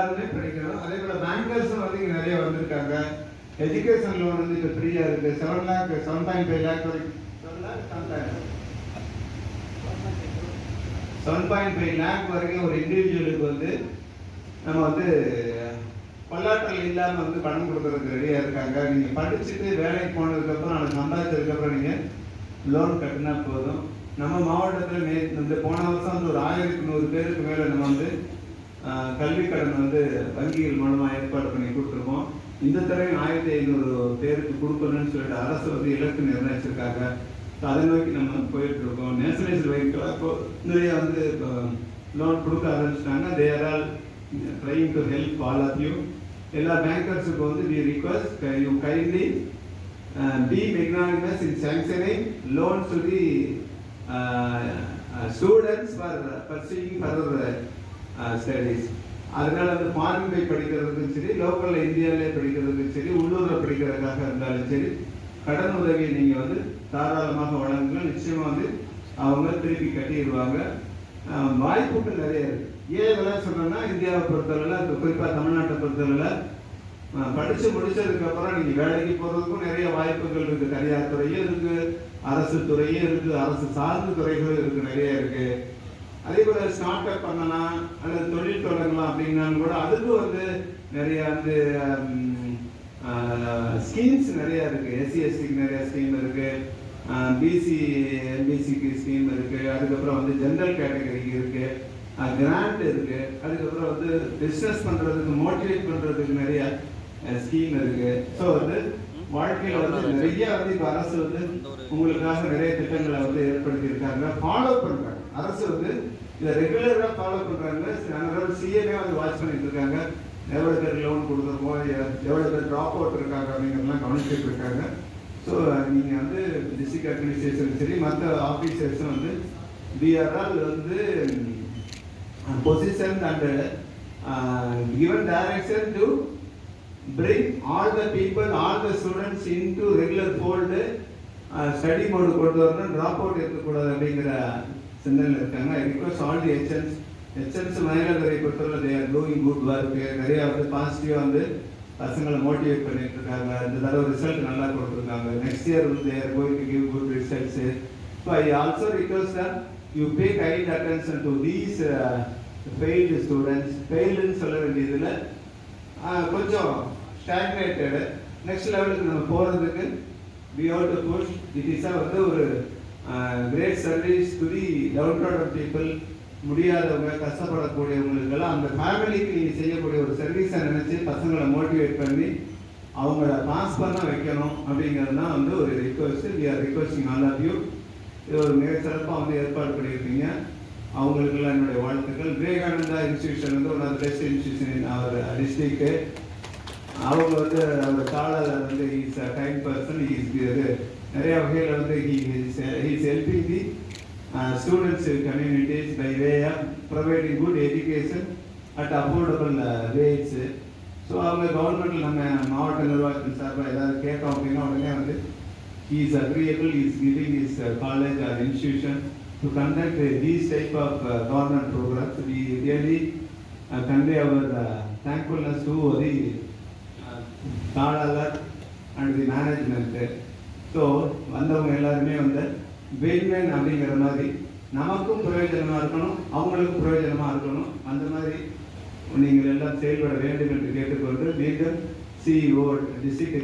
எல்லாருமே படிக்கணும். அதே போல பேங்கர்ஸும் வந்து இங்கே நிறைய வந்திருக்காங்க. எஜுகேஷன் லோன் வந்து இப்போ ஃப்ரீயா இருக்கு. Seven lakh seven point five lakh வரைக்கும் செவன் பாயிண்ட் ஃபைவ் லேக் வரைக்கும் ஒரு இண்டிவிஜுவலுக்கு வந்து நம்ம வந்து கொள்ளாற்றல் இல்லாமல் வந்து பணம் கொடுக்கறதுக்கு ரெடியாக இருக்காங்க. நீங்கள் படிச்சுட்டு வேலைக்கு போனதுக்கப்புறம் அதை சம்பாதிச்சதுக்கப்புறம் நீங்கள் லோன் கட்டினா போதும். நம்ம மாவட்டத்தில் நே இந்த போன வருஷம் வந்து ஒரு ஆயிரத்தி நூறு பேருக்கு மேலே நம்ம வந்து கல்வி கடன் வந்து வங்கிகள் மூலமாக ஏற்பாடு பண்ணி கொடுத்துருக்கோம். இந்த தடவை ஆயிரத்தி ஐநூறு பேருக்கு கொடுக்கணும்னு சொல்லிட்டு அரசு வந்து இலக்கு நிர்ணயிச்சிருக்காங்க. அதை நோக்கி நம்ம போயிட்டு இருக்கோம் நேஷனலைஸ்ட் வங்கிகள் இப்போ நிறைய வந்து லோன் கொடுக்க ஆரம்பிச்சிட்டாங்க. They are all trying to help all of you எல்லா பேங்கர்ஸுக்கு வந்து we request you kindly be magnanimous in sanctioning loan to the students for pursuing further studies அதனால அந்த ஃபாரின் போய் படிக்கிறதுக்கும் சரி லோக்கலில் இந்தியாவிலே படிக்கிறதுக்கும் சரி உள்ளூரில் படிக்கிறதுக்காக இருந்தாலும் சரி கடன் உதவியை நீங்கள் வந்து தாராளமாக வழங்குங்க நிச்சயமாக வந்து அவங்க திருப்பி கட்டிடுவாங்க. வாய்ப்புகள் நிறைய இருக்குது ஏன் இதெல்லாம் சொல்றேன்னா இந்தியாவை பொறுத்தளவுல குறிப்பாக தமிழ்நாட்டை பொறுத்தளவுல படித்து முடிச்சதுக்கப்புறம் நீங்கள் வேலைக்கு போகிறதுக்கும் நிறைய வாய்ப்புகள் இருக்குது தனியார் துறையும் இருக்கு அரசு துறையும் இருக்கு அரசு சார்ந்த துறைகளும் இருக்கு நிறைய இருக்கு. அதே போல ஸ்டார்ட் அப் பண்ணலாம் அல்லது தொழில் தொடங்கலாம் அப்படின்னாலும் கூட அதுக்கும் வந்து நிறைய வந்து um, ஸ்கீம்ஸ் நிறைய இருக்கு. எஸ்சி எஸ்டிக்கு நிறைய ஸ்கீம் இருக்கு. பிசி எம்பிசிக்கு ஸ்கீம் இருக்கு. அதுக்கப்புறம் வந்து ஜென்ரல் கேட்டகரிக்கு இருக்கு. கிராண்ட் இருக்கு. அதுக்கப்புறம் வந்து பிஸ்னஸ் பண்றதுக்கு மோட்டிவேட் பண்றதுக்கு நிறைய ஸ்கீம் இருக்கு. ஸோ வந்து வாழ்க்கையில வந்து நிறைய வந்து இப்ப அரசு வந்து உங்களுக்காக நிறைய திட்டங்களை வந்து ஏற்படுத்தி இருக்காங்க ஃபாலோ பண்றாங்க. அரசு வந்து இதை ரெகுலராக ஃபாலோ பண்றாங்க. அதனால சிஏவே வந்து வாட்ச் பண்ணிட்டு இருக்காங்க. எவ்வளவு பேர் லோன் கொடுத்துருக்கோம்? எ- எவ்வளவு பேர் ட்ராப் அவுட் இருக்காங்க அப்படிங்கிறதெல்லாம் கவனிச்சுட்டு இருக்காங்க. ஸோ நீங்க வந்து டிஸ்ட்ரிக்ட் அட்மினிஸ்ட்ரேஷன் சரி மற்ற ஆஃபீஸர்ஸும் வந்து பிஆர்ஆல் வந்து position and given direction to bring all the people, all the students into regular fold, uh, study mode கொண்டு வரணும் ட்ராப் அவுட் இருக்கக்கூடாது அப்படிங்கிற சிந்தனையில் இருக்காங்க. I request all the HNs HMs Mayiladuthurai பொறுத்தவரை they are doing good work நிறையா வந்து பாசிட்டிவாக வந்து பசங்களை மோட்டிவேட் பண்ணிட்டு இருக்காங்க. இந்த தடவை ரிசல்ட் நல்லா கொடுத்துருக்காங்க. நெக்ஸ்ட் இயர் வந்து there going to give good results so I also request that you pay kind attention to these failed students ஃபெயில்டுன்னு சொல்ல வேண்டியதில் கொஞ்சம் ஸ்டாக்னேட்டடு நெக்ஸ்ட் லெவலுக்கு நம்ம போகிறதுக்கு we have to push it is வந்து ஒரு great service to the downtrodden people முடியாதவங்க கஷ்டப்படக்கூடியவங்களுக்கெல்லாம் அந்த ஃபேமிலிக்கு நீங்கள் செய்யக்கூடிய ஒரு சர்வீஸை நினச்சி பசங்களை மோட்டிவேட் பண்ணி அவங்கள பாஸ் பண்ண வைக்கணும் அப்படிங்கிறது தான் வந்து ஒரு request we are requesting all of you இது ஒரு மிக சிறப்பாக வந்து ஏற்பாடு பண்ணியிருக்கீங்க. அவங்களுக்கெல்லாம் என்னுடைய வாழ்த்துக்கள். விவேகானந்தா இன்ஸ்டியூஷன் வந்து one of best institution our district அவங்க வந்து அந்த தாளர் வந்து is a time person is நிறைய வகையில் வந்து he's helping the students communities by way of providing good education at affordable rates so அவங்க கவர்மெண்ட்டில் நம்ம மாவட்ட நிர்வாகத்தின் சார்பாக ஏதாவது கேட்டோம் அப்படின்னா உடனே வந்து he agreeable agreeable, giving is college or institution to conduct these type of government programs we really convey our thankfulness We really uh, uh, and the management so வந்தவங்க எல்லாருமே வந்து வெயின்மேன் அப்படிங்கிற மாதிரி நமக்கும் பிரயோஜனமா இருக்கணும் அவங்களுக்கும் பிரயோஜனமா இருக்கணும். அந்த மாதிரி நீங்கள் எல்லாம் செயல்பட வேண்டும் என்று கேட்டுக்கொண்டு மீண்டும் சிஇஓ டிஸ்ட்ரிக்ட்